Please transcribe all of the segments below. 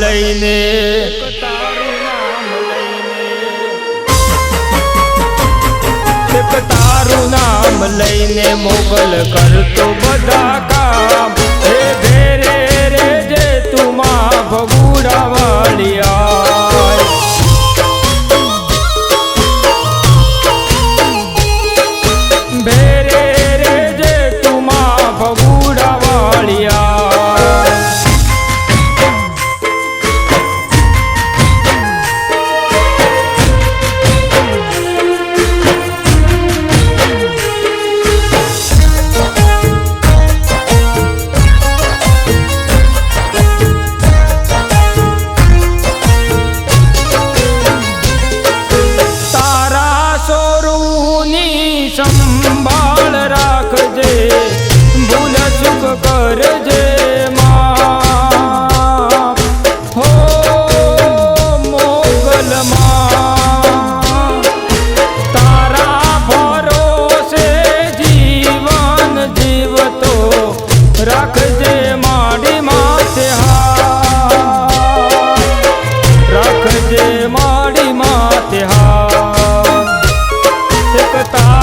લઈને તારું નામ લઈને. તારું નામ લઈને મોગલ કરતો બધા કામ. Bye.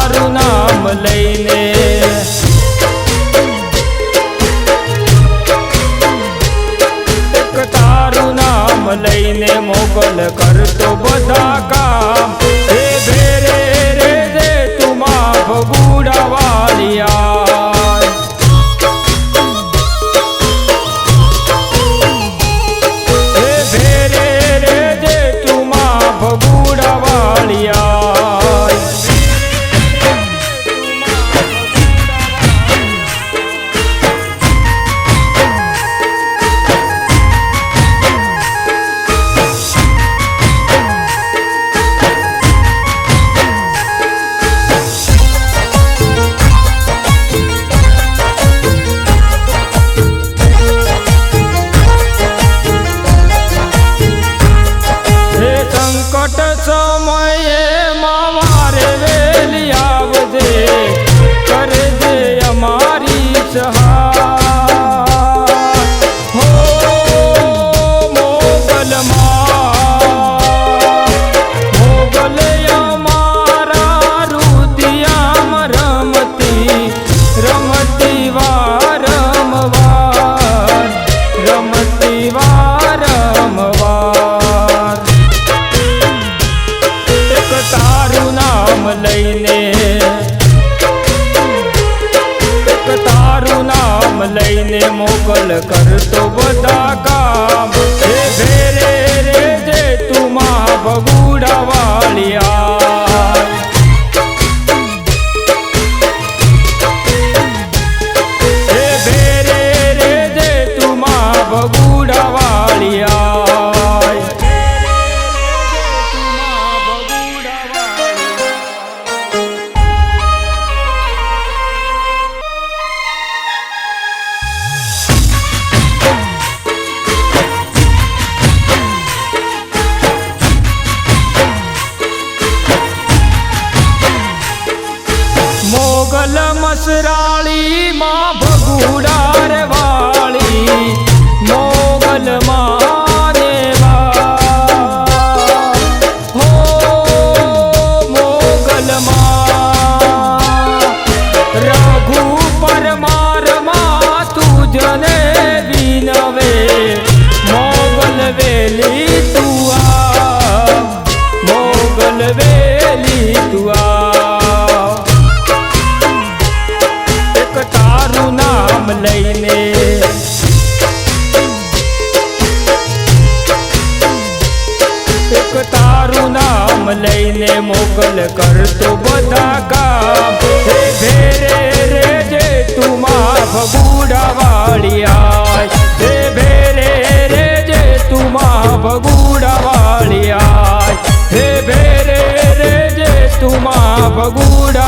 તારું નામ લઈને. તારું નામ લઈને મોગલ કરતો બધા કામ. તારું નામ લઈને. તારું નામ લઈને મોકલ કરતો બધા મોગલ મસરાળી માં ભગુડાર તારું નામ લઈને મોકલ કરતો બધા કામ. હે ભેરે રે જે તું માં ભગુડા વાળિયા હે ભેરે રે જે તું માં ભગુડા વાળિયા હે ભેરે રે જે તું માં ભગુડા વાળિયા હે ભેરે રે જે તું માં ભગુડા